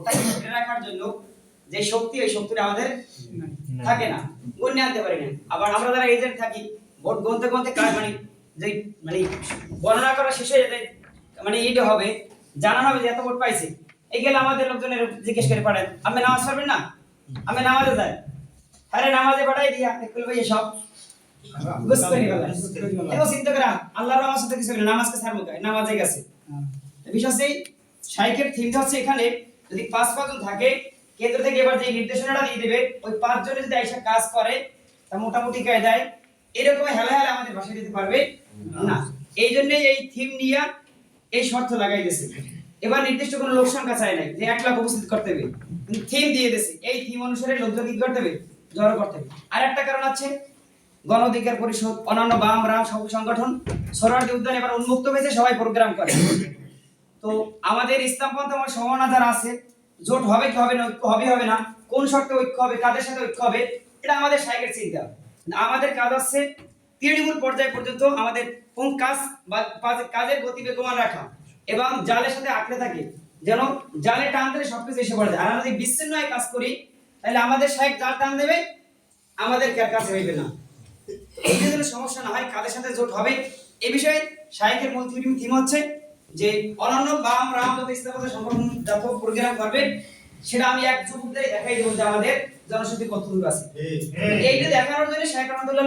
ভোটটাকে ধরে রাখার জন্য যে শক্তি ওই শক্তিটা আমাদের থাকে না। গণ্যে আনতে পারি না। আবার আমরা যারা এজেন্ট থাকি ভোট গুনতে গুনতে কাজ মানে যে মানে গণনা করা শেষ হয়ে যায় মানে এইটা হবে জানানো হবে যে এত ভোট পাইছে। এই গেলে আমাদের লোকজনের জিজ্ঞেস করে পারেন আপনি নামাজ পড়বেন না? আমি নামাজে যাই আরে নামাজে পাঠাই দিয়া দেখুন ভাই সব এও চিন্তা করা আল্লাহর নামাজ সাথে কিছু না নামাজকে ছাড় নামাজে গেছে। বিশেষ এই সাইকের থিমটা হচ্ছে এখানে যদি পাঁচ পাঁচজন থাকে কেন্দ্র থেকে এবার যে নির্দেশনাটা দিয়ে দেবে ওই পাঁচজনে যদি এসে কাজ করে তা মোটামুটি কায়দায় এরকম হেলা হেলা আমাদের বাসায় দিতে পারবে? না। এই জন্য এই থিম নিয়ে এই শর্ত লাগাই দিয়েছে। এবার নির্দিষ্ট কোনো লোক সংখ্যা চাই নাই যে এক লাখ উপস্থিত করতে হবে। থিম দিয়ে দিয়েছে। এই থিম অনুসারে লোকজন কি করতে হবে? জড়ো করতে হবে। আর একটা কারণ আছে গণ অধিকার পরিষদ অন্যান্য বাম রাম সব সংগঠন সরোয়ার্দী উদ্যান এবার উন্মুক্ত হয়েছে সবাই প্রোগ্রাম করে। তো আমাদের ইসলাম ইসলামপন্থ আমার সম্ভাবনা যারা আছে, জোট হবে কি হবে না, ঐক্য হবে হবে না, কোন শর্তে ঐক্য হবে, কাদের সাথে ঐক্য হবে, এটা আমাদের সাইকের চিন্তা। আমাদের কাজ হচ্ছে তৃণমূল পর্যায় পর্যন্ত আমাদের কোন কাজ বা কাজের গতি বেগমান রাখা এবং জালের সাথে আঁকড়ে থাকে। যেন জালে টান দিলে সবকিছু এসে পড়ে যায়। আর আমরা যদি বিচ্ছিন্ন হয়ে কাজ করি, তাহলে আমাদের সাহেব জাল টান দেবে, আমাদের কাছে হইবে না। এই যে সমস্যা না হয় কাদের সাথে জোট হবে। এ বিষয়ে শাহেকের মূল থিম হচ্ছে যে অনন্য বাম রাম যত ইসলামত সংগঠন যত প্রোগ্রাম করবে সেটা আমি এক চুক্তিতে দেখাই দেবো যে আমাদের জনশক্তি কতটুকু আছে। এইটা দেখানোর জন্য শেখ রহমতুল্লাহ